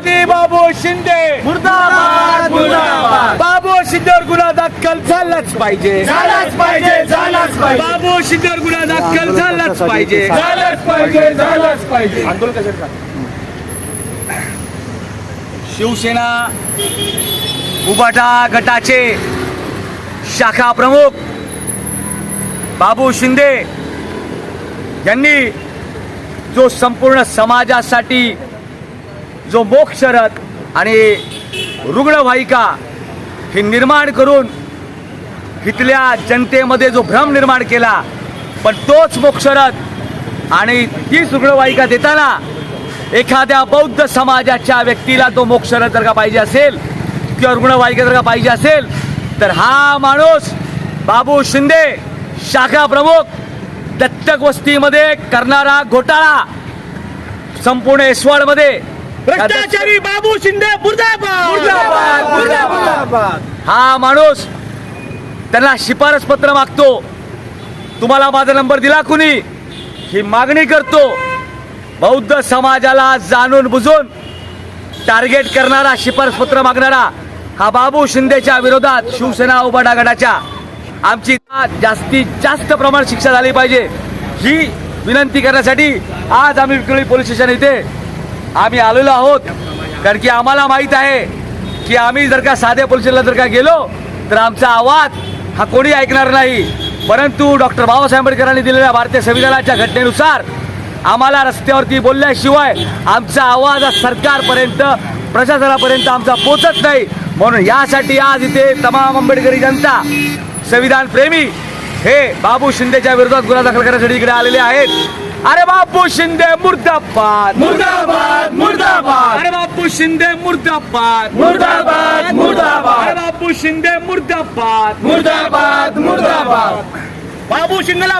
राष्ट्रवादी बाबू शिंदे. मुर्दाबाद मुर्दाबाद. बाबू शिंदेवर गुन्हा दाखल झालाच पाहिजे. झालाच पाहिजे झालाच पाहिजे. बाबू शिंदेवर गुन्हा दाखल झालाच पाहिजे. झालाच पाहिजे झालाच पाहिजे. शिवसेना उबाटा गटाचे शाखा प्रमुख बाबू शिंदे यांनी जो संपूर्ण समाजासाठी जो मोक्षरथ आणि रुग्णवाहिका ही निर्माण करून इथल्या जनतेमध्ये जो भ्रम निर्माण केला पण तोच मोक्षरथ आणि तीच रुग्णवाहिका देताना एखाद्या बौद्ध समाजाच्या व्यक्तीला तो मोक्षरथ जर का पाहिजे असेल किंवा रुग्णवाहिका जर का पाहिजे असेल तर हा माणूस बाबू शिंदे शाखा प्रमुख दत्तक वस्तीमध्ये करणारा घोटाळा संपूर्ण एसवाडमध्ये भ्रष्टाचारी बाबू शिंदे मुर्दाबाद! हा माणूस त्यांना शिफारस पत्र मागतो. तुम्हाला माझा नंबर दिला कुणी? ही मागणी करतो. बौद्ध समाजाला जाणून बुजून टार्गेट करणारा शिफारस पत्र मागणारा हा बाबू शिंदेच्या विरोधात शिवसेना उबाडा गटाच्या आमची जास्तीत जास्त प्रमाणात शिक्षा झाली पाहिजे. ही विनंती करण्यासाठी आज आम्ही विक्रोळी पोलीस स्टेशन इथे आम्ही आलेलो आहोत. कारण की आम्हाला माहीत आहे की आम्ही जर का साध्या पोलिसांना जर का गेलो तर आमचा आवाज हा कोणी ऐकणार नाही. परंतु डॉक्टर बाबासाहेब आंबेडकरांनी दिलेल्या भारतीय संविधानाच्या घटनेनुसार आम्हाला रस्त्यावरती बोलल्याशिवाय आमचा आवाज हा सरकारपर्यंत प्रशासनापर्यंत आमचा पोचत नाही. म्हणून यासाठी आज इथे तमाम आंबेडकरी जनता संविधान प्रेमी हे बाबू शिंदेच्या विरोधात गुन्हा दाखल करण्यासाठी इकडे आलेले आहेत. अरे बापू शिंदे मुर्दाबाद. मुर्दाबाद मुर्दाबाद. अरे बापू शिंदे मुर्दाबाद. मुर्दाबाद मुर्दाबाद. अरे बापू शिंदे मुर्दाबाद. मुर्दाबाद मुर्दाबाद. बाबू शिंदेला